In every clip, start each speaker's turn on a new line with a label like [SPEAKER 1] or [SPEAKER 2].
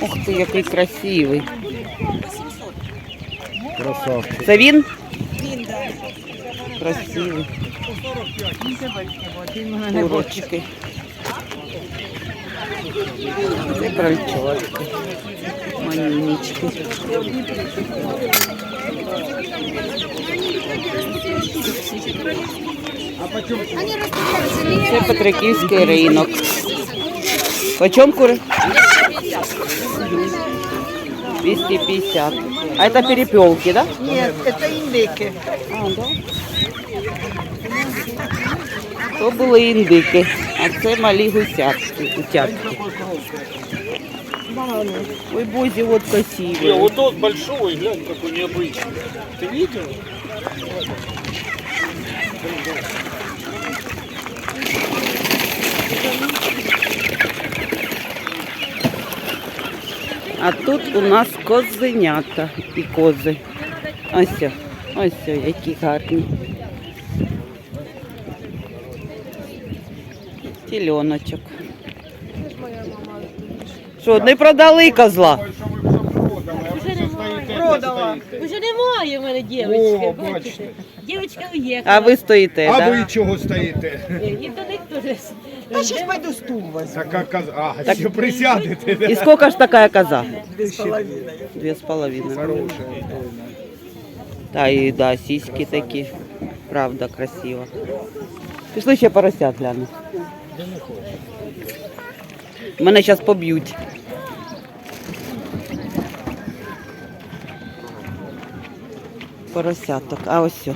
[SPEAKER 1] Ух ти, який красивий.
[SPEAKER 2] Красавчик.
[SPEAKER 1] Це він?
[SPEAKER 3] Він, да.
[SPEAKER 1] Красивий. Курочки. Це крольчатки. Манюнечки. Це Петриківський ринок. Почем кури? 250. А это перепелки, да?
[SPEAKER 3] Ні, це індики.
[SPEAKER 1] А, да? То були індики, а це малі гусятки, утятки. Ой, бозі, от
[SPEAKER 2] Не,
[SPEAKER 1] красиві.
[SPEAKER 2] вот тот большой, глянь, какой необычный. Ты видел?
[SPEAKER 1] А тут у нас козенята і кози. Ось, ось, які гарні. Тільоночок. Що, не продали козла?
[SPEAKER 3] Продала.
[SPEAKER 4] Уже немає в мене дівчинки.
[SPEAKER 2] бачите.
[SPEAKER 4] Дівчинка уїхала.
[SPEAKER 1] А ви стоїте,
[SPEAKER 2] А
[SPEAKER 1] так?
[SPEAKER 2] ви чого стоїте?
[SPEAKER 4] До них теж.
[SPEAKER 3] Та щас пойду стул возьму.
[SPEAKER 2] Така коза. А, все присядете. да?
[SPEAKER 1] І скільки ж така коза?
[SPEAKER 3] Дві з половиною.
[SPEAKER 1] Дві з половиною.
[SPEAKER 2] Хорошая.
[SPEAKER 1] Та і да, сіськи такі. Правда, красиво. Пішли ще поросят гляну. Мене зараз поб'ють. Поросяток. А ось все.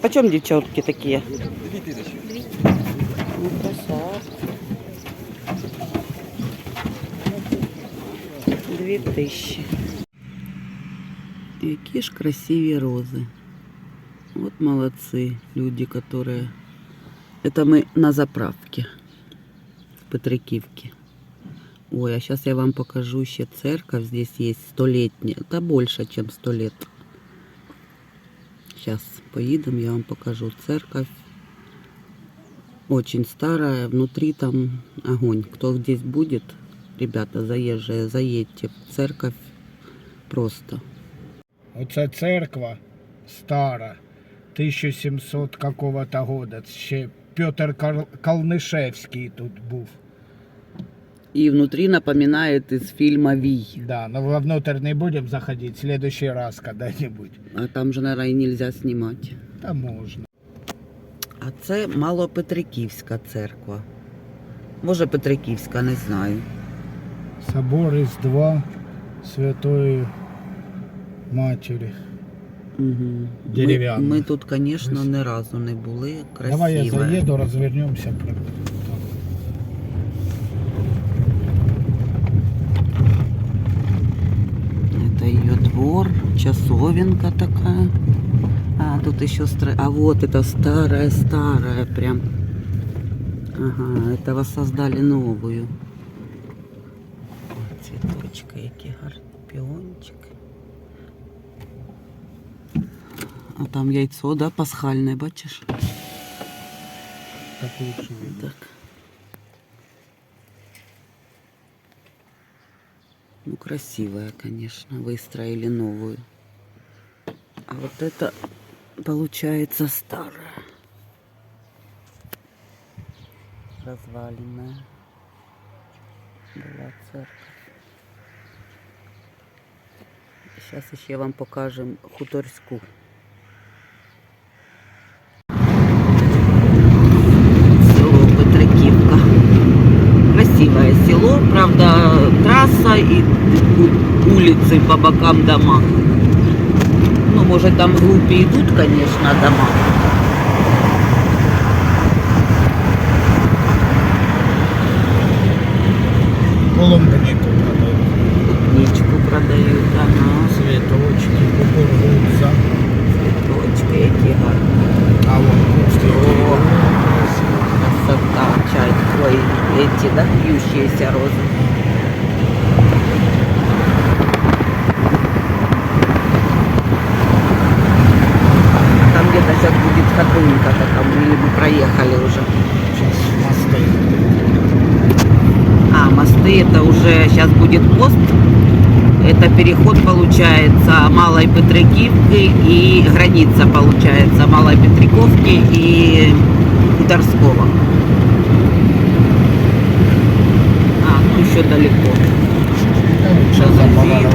[SPEAKER 1] Почем дівчатки такі? Дві тисячі. Ну, красавці. Дві тисячі. Які ж красиві рози. Вот молодцы люди, которые... Это мы на заправке в Петрикивке. Ой, а сейчас я вам покажу еще церковь. Здесь есть столетняя. Это больше, чем сто лет. Сейчас поедем, я вам покажу церковь. Очень старая. Внутри там огонь. Кто здесь будет, ребята, заезжие, заедьте церковь. Просто.
[SPEAKER 2] Оце церква стара, 1700 какого-то года. Ще Петр Кал- Калнишевський тут був.
[SPEAKER 1] И внутри напоминает из фильма «Вий».
[SPEAKER 2] Да, но вовнутрь не будем заходить, в следующий раз когда-нибудь.
[SPEAKER 1] А там же, наверное, и нельзя снимать.
[SPEAKER 2] Та можна.
[SPEAKER 1] А це Малопетриківська церква. Може Петриківська, не знаю.
[SPEAKER 2] Собор із два Святої Матері.
[SPEAKER 1] Угу.
[SPEAKER 2] Дерев'яна.
[SPEAKER 1] Ми, ми тут, звісно, ні разу не були.
[SPEAKER 2] Давай я заеду, развернемся. прям.
[SPEAKER 1] Это ее двор, часовенка такая. А, тут еще стро... А вот это старая, старая прям. Ага, это воссоздали новую. Ой, Цветочка, який гарний піончик. А там яйцо, да, пасхальне, бачиш?
[SPEAKER 2] Так лучше видно.
[SPEAKER 1] Так. Ну, красивая, конечно. Выстроили новую. А вот это получается старая. Разваленная. Была церковь. Сейчас еще вам покажем хуторську. Село Петриківка. Красивое село, правда, трасса и улицы по бокам дома. Может, там глупе идут, конечно, дома.
[SPEAKER 2] Коломбнику продают.
[SPEAKER 1] Ничку продают, ага,
[SPEAKER 2] Цветочки, кукуруза.
[SPEAKER 1] цветочки, які гарні.
[SPEAKER 2] А вон кусты.
[SPEAKER 1] О, красота, чай, ой, эти, да, вьющиеся розы. Там где-то сейчас будет ходунка такая, мы, мы проехали уже.
[SPEAKER 2] Сейчас
[SPEAKER 1] будет мост. Это переход получается Малой Петрикивки и граница получается Малой Петриковки и Хуторского. А, ну еще далеко.
[SPEAKER 2] Сейчас за поворот.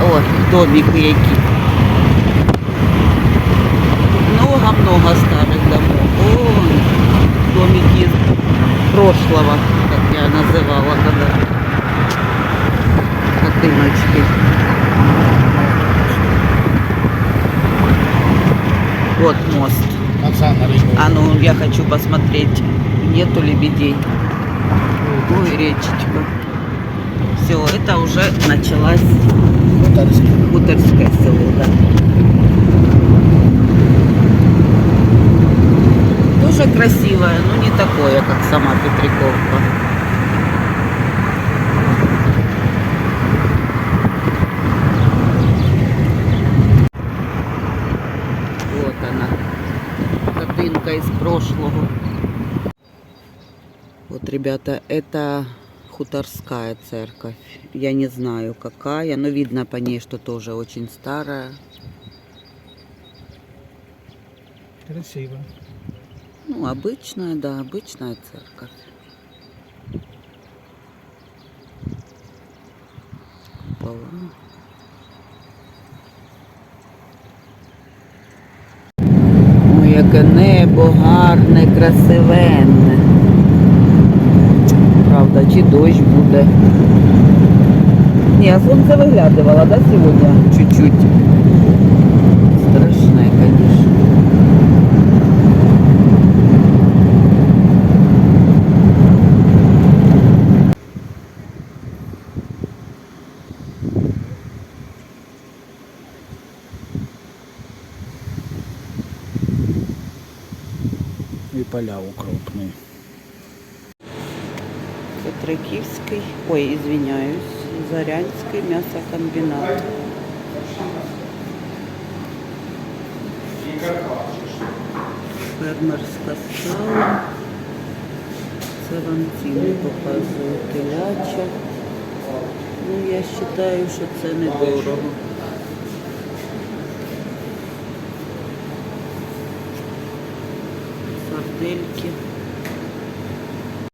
[SPEAKER 1] О, домики які. Много-много старых домов. О, домики прошлого, как я называла когда. Хатыночки. Вот мост. А ну, я хочу посмотреть, нету лебедей. Ой, речечка. Все, это уже началась
[SPEAKER 2] Хуторский.
[SPEAKER 1] Хуторское село, да. Тоже красивое, но не такое, как сама Петриковка. Вот она, картинка из прошлого. Вот, ребята, это хуторская церковь. Я не знаю какая, но видно по ней, что тоже очень старая.
[SPEAKER 2] Красиво.
[SPEAKER 1] Ну, обычная, да, обычная церковь. Купола. Ой, яке небо гарне, красивенне. Правда, чи дощ буде. Ні, а сонце виглядувало, да, сьогодні? Чуть-чуть. Страшне, конечно.
[SPEAKER 2] И поля укропные.
[SPEAKER 1] Петриківський, ой, извиняюсь, Зарянський м'ясокомбінат. Фермерська стала. Це вам ціни показую. Теляча. Ну, я вважаю, що це недорого. Сардельки.